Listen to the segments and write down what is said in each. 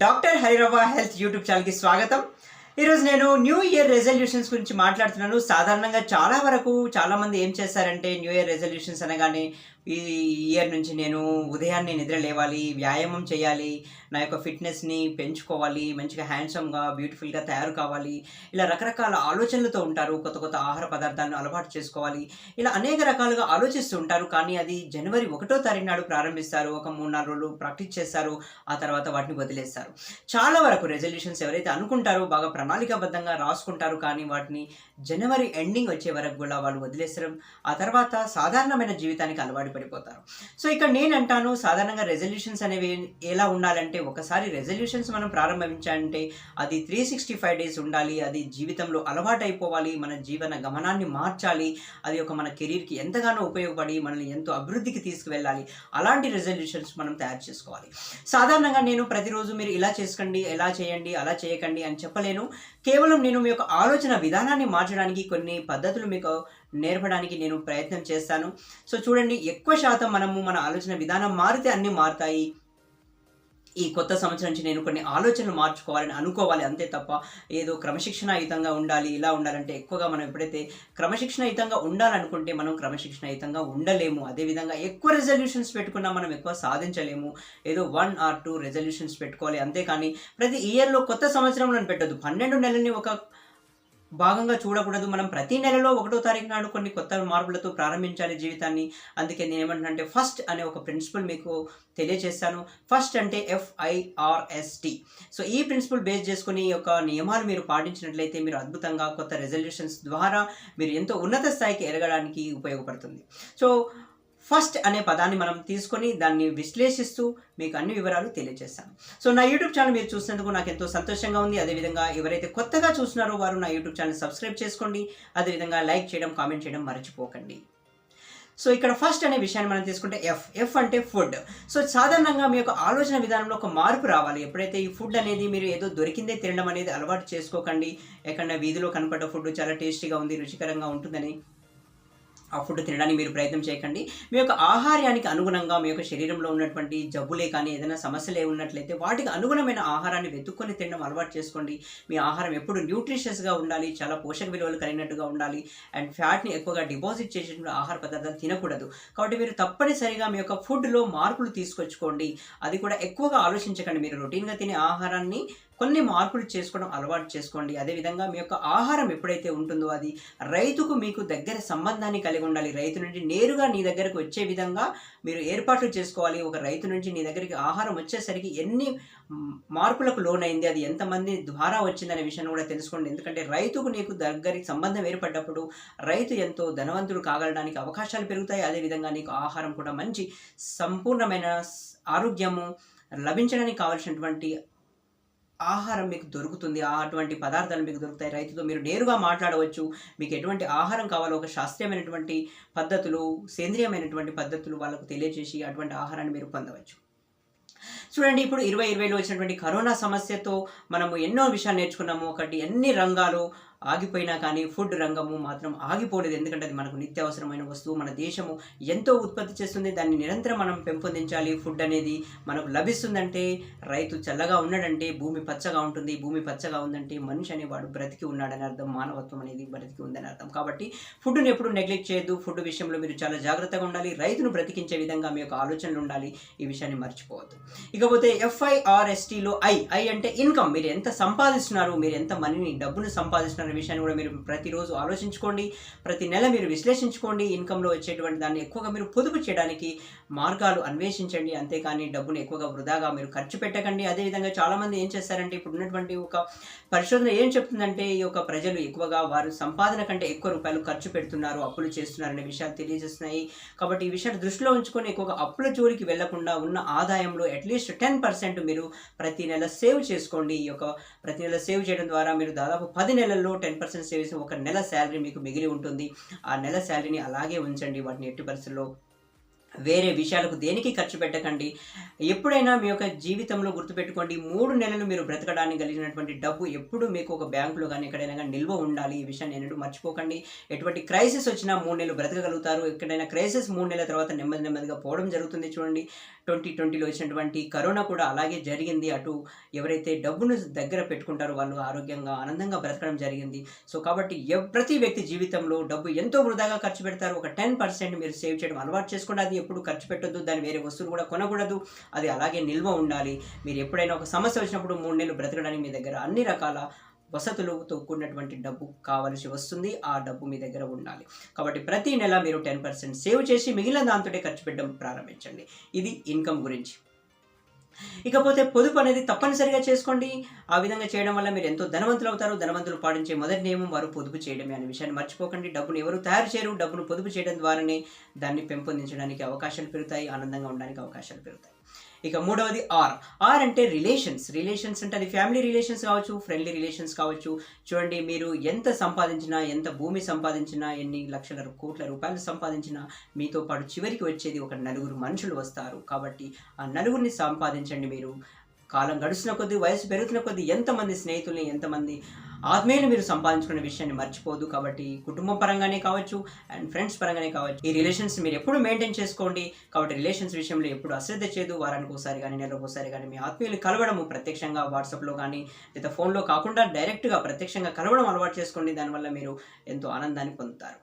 Doctor హైరవ health YouTube ఛానల్కి స్వాగతం. ఈరోజు నేను న్యూ ఇయర్ రెజల్యూషన్స్ గురించి మాట్లాడుతున్నాను. సాధారణంగా చాలా వరకు చాలామంది ఏం చేస్తారంటే న్యూ ఇయర్ రెజల్యూషన్స్ అనగానే ఈ ఇయర్ నుంచి నేను ఉదయాన్నే నిద్ర లేవాలి వ్యాయామం చేయాలి నా యొక్క ఫిట్నెస్ని పెంచుకోవాలి మంచిగా హ్యాండ్సమ్గా బ్యూటిఫుల్గా తయారు కావాలి. ఇలా రకరకాల ఆలోచనలతో ఉంటారు కొత్త కొత్త ఆహార పదార్థాలను అలవాటు చేసుకోవాలి. ఇలా అనేక రకాలుగా ఆలోచిస్తూ ఉంటారు కానీ అది జనవరి ఒకటో తారీఖు నాడు ప్రారంభిస్తారు ఒక మూడు నాలుగు రోజులు ప్రాక్టీస్ చేస్తారు ఆ తర్వాత వాటిని వదిలేస్తారు. చాలా వరకు రెజల్యూషన్స్ ఎవరైతే అనుకుంటారో బాగా ప్రణాళికాబద్ధంగా రాసుకుంటారు కానీ వాటిని జనవరి ఎండింగ్ వచ్చే వరకు కూడా వాళ్ళు వదిలేస్తారు. ఆ తర్వాత సాధారణమైన జీవితానికి అలవాటు పడిపోతారు. సో ఇక్కడ నేను అంటాను సాధారణంగా రెజల్యూషన్స్ అనేవి ఎలా ఉండాలంటే ఒకసారి రెజల్యూషన్స్ మనం ప్రారంభించాలంటే అది త్రీ సిక్స్టీ ఫైవ్ డేస్ ఉండాలి అది జీవితంలో అలవాటు అయిపోవాలి మన జీవన గమనాన్ని మార్చాలి అది ఒక మన కెరీర్కి ఎంతగానో ఉపయోగపడి మనల్ని ఎంతో అభివృద్ధికి తీసుకువెళ్ళాలి అలాంటి రెజల్యూషన్స్ మనం తయారు చేసుకోవాలి. సాధారణంగా నేను ప్రతిరోజు మీరు ఇలా చేసుకోండి ఎలా చేయండి అలా చేయకండి అని చెప్పలేను. కేవలం నేను మీ యొక్క ఆలోచన విధానాన్ని మార్చడానికి కొన్ని పద్ధతులు మీకు నేర్పడానికి నేను ప్రయత్నం చేస్తాను. సో చూడండి ఎక్కువ శాతం మనము మన ఆలోచన విధానం మారితే అన్నీ మారుతాయి. ఈ కొత్త సంవత్సరం నుంచి నేను కొన్ని ఆలోచనలు మార్చుకోవాలని అనుకోవాలి అంతే తప్ప ఏదో క్రమశిక్షణాయుతంగా ఉండాలి ఇలా ఉండాలంటే ఎక్కువగా మనం ఎప్పుడైతే క్రమశిక్షణాయుతంగా ఉండాలనుకుంటే మనం క్రమశిక్షణాయుతంగా ఉండలేము. అదేవిధంగా ఎక్కువ రెజల్యూషన్స్ పెట్టుకున్నా మనం ఎక్కువ సాధించలేము. ఏదో వన్ ఆర్ టూ రెజల్యూషన్స్ పెట్టుకోవాలి అంతేకాని ప్రతి ఇయర్లో కొత్త సంవత్సరంలో పెట్టద్దు. పన్నెండు నెలల్ని ఒక భాగంగా చూడకూడదు. మనం ప్రతి నెలలో ఒకటో తారీఖు నాడు కొన్ని కొత్త మార్పులతో ప్రారంభించాలి జీవితాన్ని. అందుకే నేను ఏమంటున్నానంటే ఫస్ట్ అనే ఒక ప్రిన్సిపల్ మీకు తెలియజేస్తాను. ఫస్ట్ అంటే F I R S T so ఈ ప్రిన్సిపల్ బేస్ చేసుకుని యొక్క నియమాలు మీరు పాటించినట్లయితే మీరు అద్భుతంగా కొత్త రెజల్యూషన్స్ ద్వారా మీరు ఎంతో ఉన్నత స్థాయికి ఎరగడానికి ఉపయోగపడుతుంది. సో ఫస్ట్ అనే పదాన్ని మనం తీసుకొని దాన్ని విశ్లేషిస్తూ మీకు అన్ని వివరాలు తెలియజేస్తాను. సో నా యూట్యూబ్ ఛానల్ మీరు చూసినందుకు నాకు ఎంతో సంతోషంగా ఉంది. అదేవిధంగా ఎవరైతే కొత్తగా చూస్తున్నారో వారు నా యూట్యూబ్ ఛానల్ సబ్స్క్రైబ్ చేసుకోండి. అదేవిధంగా లైక్ చేయడం కామెంట్ చేయడం మర్చిపోకండి. సో ఇక్కడ ఫస్ట్ అనే విషయాన్ని మనం తీసుకుంటే ఎఫ్ ఎఫ్ అంటే ఫుడ్ సో సాధారణంగా మీ యొక్క ఆలోచన విధానంలో ఒక మార్పు రావాలి. ఎప్పుడైతే ఈ ఫుడ్ అనేది మీరు ఏదో దొరికిందే తినడం అనేది అలవాటు చేసుకోకండి. ఎక్కడ వీధిలో కనపడ్డ ఫుడ్ చాలా టేస్టీగా ఉంది రుచికరంగా ఉంటుందని. ఆ ఫుడ్ తినడానికి మీరు ప్రయత్నం చేయకండి. మీ యొక్క ఆహార్యానికి అనుగుణంగా మీ యొక్క శరీరంలో ఉన్నటువంటి జబ్బులే కానీ ఏదైనా సమస్యలే ఉన్నట్లయితే వాటికి అనుగుణమైన ఆహారాన్ని వెతుక్కొని తినడం అలవాటు చేసుకోండి. మీ ఆహారం ఎప్పుడు న్యూట్రిషియస్గా ఉండాలి చాలా పోషక విలువలు కలిగినట్టుగా ఉండాలి అండ్ ఫ్యాట్ని ఎక్కువగా డిపాజిట్ చేసేటువంటి ఆహార పదార్థాలు తినకూడదు. కాబట్టి మీరు తప్పనిసరిగా మీ యొక్క ఫుడ్లో మార్పులు తీసుకొచ్చుకోండి. అది కూడా ఎక్కువగా ఆలోచించకండి. మీరు రొటీన్గా తినే ఆహారాన్ని కొన్ని మార్పులు చేసుకోవడం అలవాటు చేసుకోండి. అదేవిధంగా మీ యొక్క ఆహారం ఎప్పుడైతే ఉంటుందో అది రైతుకు మీకు దగ్గర సంబంధాన్ని కలిగి ఉండాలి. రైతు నుండి నేరుగా నీ దగ్గరకు వచ్చే విధంగా మీరు ఏర్పాట్లు చేసుకోవాలి. ఒక రైతు నుంచి నీ దగ్గరికి ఆహారం వచ్చేసరికి ఎన్ని మార్పులకు లోనైంది అది ఎంతమంది ద్వారా వచ్చిందనే విషయాన్ని కూడా తెలుసుకోండి. ఎందుకంటే రైతుకు నీకు దగ్గరికి సంబంధం ఏర్పడ్డప్పుడు రైతు ఎంతో ధనవంతుడు కాగలడానికి అవకాశాలు పెరుగుతాయి. అదేవిధంగా నీకు ఆహారం కూడా మంచి సంపూర్ణమైన ఆరోగ్యము లభించడానికి కావాల్సినటువంటి ఆహారం మీకు దొరుకుతుంది ఆ అటువంటి పదార్థాలు మీకు దొరుకుతాయి. రైతుతో మీరు నేరుగా మాట్లాడవచ్చు. మీకు ఎటువంటి ఆహారం కావాలో ఒక శాస్త్రీయమైనటువంటి పద్ధతులు సేంద్రియమైనటువంటి పద్ధతులు వాళ్ళకు తెలియజేసి అటువంటి ఆహారాన్ని మీరు పొందవచ్చు. చూడండి ఇప్పుడు ఇరవై ఇరవైలో వచ్చినటువంటి కరోనా సమస్యతో మనము ఎన్నో విషయాలు నేర్చుకున్నాము. ఒకటి ఎన్ని రంగాలు ఆగిపోయినా కానీ ఫుడ్ రంగము మాత్రం ఆగిపోలేదు. ఎందుకంటే అది మనకు నిత్యావసరమైన వస్తువు. మన దేశము ఎంతో ఉత్పత్తి చేస్తుంది. దాన్ని నిరంతరం మనం పెంపొందించాలి. ఫుడ్ అనేది మనకు లభిస్తుందంటే రైతు చల్లగా ఉన్నాడంటే భూమి పచ్చగా ఉంటుంది. భూమి పచ్చగా ఉందంటే మనిషి అనేవాడు బ్రతికి ఉన్నాడని అర్థం. మానవత్వం అనేది బ్రతికి ఉందని అర్థం. కాబట్టి ఫుడ్ని ఎప్పుడు నెగ్లెక్ట్ చేయొద్దు. ఫుడ్ విషయంలో మీరు చాలా జాగ్రత్తగా ఉండాలి. రైతును బ్రతికించే విధంగా మీ యొక్క ఆలోచనలు ఉండాలి. ఈ విషయాన్ని మర్చిపోవద్దు. ఇకపోతే ఎఫ్ఐఆర్ఎస్టీలో ఐ ఐ అంటే ఇన్కమ్ మీరు ఎంత సంపాదిస్తున్నారు మీరు ఎంత మనీని డబ్బును సంపాదిస్తున్నారు అనే విషయాన్ని కూడా మీరు ప్రతిరోజు ఆలోచించుకోండి. ప్రతి నెల మీరు విశ్లేషించుకోండి. ఇన్కంలో వచ్చేటువంటి దాన్ని ఎక్కువగా మీరు పొదుపు చేయడానికి మార్గాలు అన్వేషించండి. అంతేకాని డబ్బును ఎక్కువగా వృధాగా మీరు ఖర్చు పెట్టకండి. అదేవిధంగా చాలామంది ఏం చేస్తారంటే ఇప్పుడు ఉన్నటువంటి ఒక పరిశోధన ఏం చెప్తుందంటే ఈ యొక్క ప్రజలు ఎక్కువగా వారు సంపాదన కంటే ఎక్కువ రూపాయలు ఖర్చు పెడుతున్నారు అప్పులు చేస్తున్నారనే విషయాలు తెలియజేస్తున్నాయి. కాబట్టి ఈ విషయాన్ని దృష్టిలో ఉంచుకొని ఎక్కువగా అప్పుల జోలికి వెళ్ళకుండా ఉన్న ఆదాయంలో అట్లీస్ట్ టెన్ పర్సెంట్ మీరు ప్రతి నెల సేవ్ చేసుకోండి. ఈ యొక్క ప్రతి నెల సేవ్ చేయడం ద్వారా మీరు దాదాపు పది నెలల్లో టెన్ పర్సెంట్ సేవింగ్స్ ఒక నెల శాలరీ మీకు మిగిలి ఉంటుంది. ఆ నెల శాలరీని అలాగే ఉంచండి. వాటిని ఎట్టి పరిస్థితుల్లో వేరే విషయాలకు దేనికి ఖర్చు పెట్టకండి. ఎప్పుడైనా మీ యొక్క జీవితంలో గుర్తుపెట్టుకోండి మూడు నెలలు మీరు బ్రతకడానికి కలిగినటువంటి డబ్బు ఎప్పుడు మీకు ఒక బ్యాంకులో కానీ ఎక్కడైనా కానీ నిల్వ ఉండాలి. ఈ విషయాన్ని ఎన్నడూ మర్చిపోకండి. ఎటువంటి క్రైసిస్ వచ్చినా మూడు నెలలు బ్రతకగలుగుతారు. ఎక్కడైనా క్రైసిస్ మూడు నెలల తర్వాత నెమ్మది నెమ్మదిగా పోవడం జరుగుతుంది చూడండి. ట్వంటీ ట్వంటీలో వచ్చినటువంటి కరోనా కూడా అలాగే జరిగింది. అటు ఎవరైతే డబ్బును దగ్గర పెట్టుకుంటారో వాళ్ళు ఆరోగ్యంగా ఆనందంగా బ్రతకడం జరిగింది. సో కాబట్టి ప్రతి వ్యక్తి జీవితంలో డబ్బు ఎంతో వృధాగా ఖర్చు పెడతారు. ఒక టెన్ పర్సెంట్ మీరు సేవ్ చేయడం అలవాటు చేసుకోండి. అది ఎప్పుడు ఖర్చు పెట్టొద్దు దాని వేరే వస్తువులు కూడా కొనకూడదు అది అలాగే నిల్వ ఉండాలి. మీరు ఎప్పుడైనా ఒక సమస్య వచ్చినప్పుడు మూడు నెలలు బ్రతకడానికి మీ దగ్గర అన్ని రకాల వసతులతో కూడినటువంటి డబ్బు కావలసి వస్తుంది ఆ డబ్బు మీ దగ్గర ఉండాలి. కాబట్టి ప్రతి నెల మీరు టెన్ పర్సెంట్ సేవ్ చేసి మిగిలిన దాంతోటే ఖర్చు పెట్టడం ప్రారంభించండి. ఇది ఇన్కమ్ గురించి. ఇకపోతే పొదుపు అనేది తప్పనిసరిగా చేసుకోండి. ఆ విధంగా చేయడం వల్ల మీరు ఎంతో ధనవంతులు అవుతారు. ధనవంతులు పాటించే మొదటి నియమం వారు పొదుపు చేయడమే అనే విషయాన్ని మర్చిపోకండి. డబ్బును ఎవరు తయారు చేయరు. డబ్బును పొదుపు చేయడం ద్వారానే దాన్ని పెంపొందించడానికి అవకాశాలు పెరుగుతాయి. ఆనందంగా ఉండడానికి అవకాశాలు పెరుగుతాయి. ఇక మూడవది ఆర్ ఆర్ అంటే రిలేషన్స్ రిలేషన్స్ అంటే అది ఫ్యామిలీ రిలేషన్స్ కావచ్చు ఫ్రెండ్లీ రిలేషన్స్ కావచ్చు. చూడండి మీరు ఎంత సంపాదించినా ఎంత భూమి సంపాదించినా ఎన్ని లక్షల కోట్ల రూపాయలు సంపాదించినా మీతో పాటు చివరికి వచ్చేది ఒక నలుగురు మనుషులు వస్తారు. కాబట్టి ఆ నలుగురిని సంపాదించండి మీరు. కాలం గడిచిన కొద్దీ వయసు పెరుగుతున్న కొద్దీ ఎంతమంది స్నేహితుల్ని ఎంతమంది ఆత్మీయులు మీరు సంపాదించుకునే విషయాన్ని మర్చిపోదు. కాబట్టి కుటుంబం పరంగానే కావచ్చు అండ్ ఫ్రెండ్స్ పరంగానే కావచ్చు ఈ రిలేషన్స్ మీరు ఎప్పుడు మెయింటైన్ చేసుకోండి. కాబట్టి రిలేషన్స్ విషయంలో ఎప్పుడు అశ్రద్ధ చేయదు. వారానికి ఒకసారి కానీ నెలకు ఒకసారి కానీ మీ ఆత్మీయులు కలవడము ప్రత్యక్షంగా వాట్సాప్లో కానీ లేదా ఫోన్లో కాకుండా డైరెక్ట్గా ప్రత్యక్షంగా కలవడం అలవాటు చేసుకోండి. దానివల్ల మీరు ఎంతో ఆనందాన్ని పొందుతారు.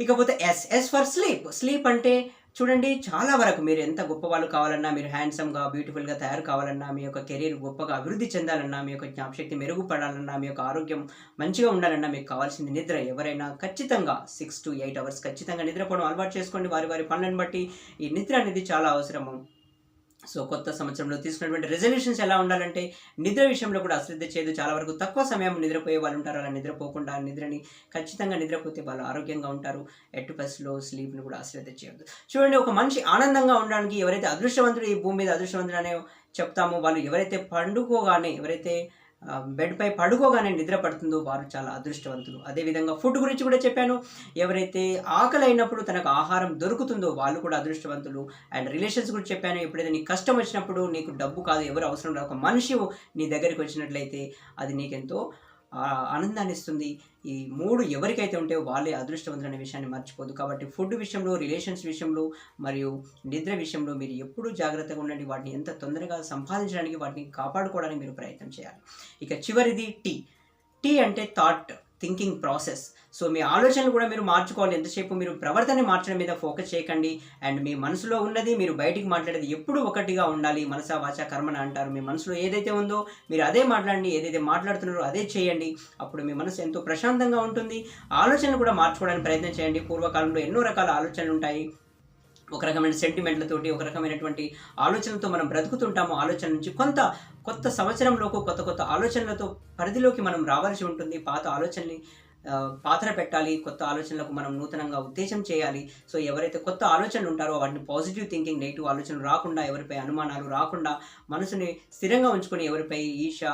ఇకపోతే S S for sleep sleep అంటే చూడండి చాలా వరకు మీరు ఎంత గొప్ప వాళ్ళు కావాలన్నా మీరు హ్యాండ్సమ్గా బ్యూటిఫుల్గా తయారు కావాలన్నా మీ యొక్క కెరీర్ గొప్పగా అభివృద్ధి చెందాలన్నా మీ యొక్క జ్ఞాపశక్తి మెరుగుపడాలన్నా మీ యొక్క ఆరోగ్యం మంచిగా ఉండాలన్నా మీకు కావాల్సింది నిద్ర. ఎవరైనా ఖచ్చితంగా సిక్స్ టు ఎయిట్ అవర్స్ ఖచ్చితంగా నిద్రపోవడం అలవాటు చేసుకోండి. వారి వారి పనులను బట్టి ఈ నిద్ర అనేది చాలా అవసరము. సో కొత్త సంవత్సరంలో తీసుకున్నటువంటి రెజల్యూషన్స్ ఎలా ఉండాలంటే నిద్ర విషయంలో కూడా అశ్రద్ధ చేయదు. చాలా వరకు తక్కువ సమయం నిద్రపోయే వాళ్ళు ఉంటారు. అలా నిద్రపోకుండా నిద్రని ఖచ్చితంగా నిద్రపోతే వాళ్ళు ఆరోగ్యంగా ఉంటారు. ఎట్ పస్లో స్లీప్ని కూడా అశ్రద్ధ చేయొద్దు. చూడండి ఒక మనిషి ఆనందంగా ఉండడానికి ఎవరైతే అదృష్టవంతుడు ఈ భూమి మీద అదృష్టవంతుడు అనే చెప్తామో వాళ్ళు ఎవరైతే పండుకోగానే ఎవరైతే బెడ్పై పడుకోగానే నిద్ర పడుతుందో వారు చాలా అదృష్టవంతులు. అదేవిధంగా ఫుడ్ గురించి కూడా చెప్పాను. ఎవరైతే ఆకలి అయినప్పుడు తనకు ఆహారం దొరుకుతుందో వాళ్ళు కూడా అదృష్టవంతులు. అండ్ రిలేషన్స్ గురించి చెప్పాను. ఎప్పుడైతే నీకు కష్టం వచ్చినప్పుడు నీకు డబ్బు కాదు ఎవరు అవసరం లేదు ఒక మనిషి నీ దగ్గరికి వచ్చినట్లయితే అది నీకెంతో ఆనందాన్ని ఇస్తుంది. ఈ మూడు ఎవరికైతే ఉంటే వాళ్ళే అదృష్టవంతులు అనే విషయాన్ని మర్చిపోదు. కాబట్టి ఫుడ్ విషయంలో రిలేషన్స్ విషయంలో మరియు నిద్ర విషయంలో మీరు ఎప్పుడూ జాగ్రత్తగా ఉండండి. వాటిని ఎంత తొందరగా సంపాదించడానికి వాటిని కాపాడుకోవడానికి మీరు ప్రయత్నం చేయాలి. ఇక చివరిది టీ. టీ అంటే థాట్. థింకింగ్ ప్రాసెస్ సో మీ ఆలోచనలు కూడా మీరు మార్చుకోవాలి ఎంతసేపు మీరు ప్రవర్తన మార్చడం మీద ఫోకస్ చేయకండి. అండ్ మీ మనసులో ఉన్నది మీరు బయటికి మాట్లాడేది ఎప్పుడు ఒకటిగా ఉండాలి. మనసా వాచ కర్మన అంటారు. మీ మనసులో ఏదైతే ఉందో మీరు అదే మాట్లాడండి. ఏదైతే మాట్లాడుతున్నారో అదే చేయండి. అప్పుడు మీ మనసు ఎంతో ప్రశాంతంగా ఉంటుంది. ఆలోచనలు కూడా మార్చుకోవడానికి ప్రయత్నం చేయండి. పూర్వకాలంలో ఎన్నో రకాల ఆలోచనలు ఉంటాయి. ఒక రకమైన సెంటిమెంట్లతోటి ఒక రకమైనటువంటి ఆలోచనలతో మనం బ్రతుకుతుంటాము. ఆలోచన నుంచి కొంత కొత్త సంవత్సరంలోకి కొత్త కొత్త ఆలోచనలతో పరిధిలోకి మనం రావాల్సి ఉంటుంది. పాత ఆలోచనని పాత్ర పెట్టాలి. కొత్త ఆలోచనలకు మనం నూతనంగా ఉద్దేశం చేయాలి. సో ఎవరైతే కొత్త ఆలోచనలు ఉంటారో వాటిని పాజిటివ్ థింకింగ్ నెగిటివ్ ఆలోచనలు రాకుండా ఎవరిపై అనుమానాలు రాకుండా మనసుని స్థిరంగా ఉంచుకొని ఎవరిపై ఈర్ష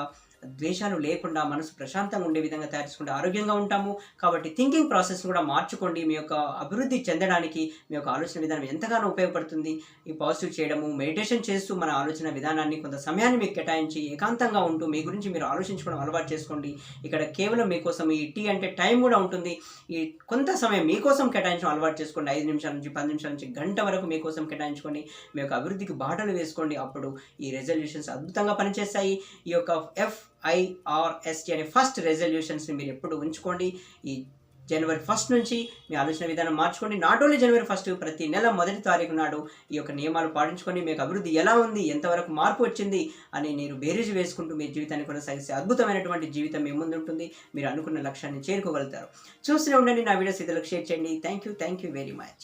ద్వేషాలు లేకుండా మనసు ప్రశాంతంగా ఉండే విధంగా తయారు చేసుకుంటే ఆరోగ్యంగా ఉంటాము. కాబట్టి థింకింగ్ ప్రాసెస్ కూడా మార్చుకోండి. మీ యొక్క అభివృద్ధి చెందడానికి మీ యొక్క ఆలోచన విధానం ఎంతగానో ఉపయోగపడుతుంది. ఈ పాజిటివ్ చేయడము మెడిటేషన్ చేస్తూ మన ఆలోచన విధానాన్ని కొంత సమయాన్ని మీకు కేటాయించి ఏకాంతంగా ఉంటూ మీ గురించి మీరు ఆలోచించుకోవడం అలవాటు చేసుకోండి. ఇక్కడ కేవలం మీకోసం ఈ టీ అంటే టైం కూడా ఉంటుంది. ఈ కొంత సమయం మీకోసం కేటాయించడం అలవాటు చేసుకోండి. ఐదు నిమిషాల నుంచి పది నిమిషాల నుంచి గంట వరకు మీకోసం కేటాయించుకోండి మీ యొక్క అభివృద్ధికి బాటలు వేసుకోండి. అప్పుడు ఈ రెజల్యూషన్స్ అద్భుతంగా పనిచేస్తాయి. ఈ యొక్క ఎఫ్ ఐఆర్ఎస్టీ అనే ఫస్ట్ రెజల్యూషన్స్ని మీరు ఎప్పుడు ఉంచుకోండి. ఈ జనవరి ఫస్ట్ నుంచి మీ ఆలోచన విధానం మార్చుకోండి. నాట్ ఓన్లీ జనవరి ఫస్ట్ ప్రతి నెల మొదటి తారీఖు నాడు ఈ యొక్క నియమాలు పాటించుకొని మీకు అభివృద్ధి ఎలా ఉంది? ఎంతవరకు మార్పు వచ్చింది? అని మీరు బేరీజు వేసుకుంటూ మీ జీవితాన్ని కొనసాగిస్తే అద్భుతమైనటువంటి జీవితం మీ ముందు ఉంటుంది. మీరు అనుకున్న లక్ష్యాన్ని చేరుకోగలుగుతారు. చూస్తూనే ఉండండి. నా వీడియోస్ ఇతరులకు షేర్ చేయండి. Thank you thank you very much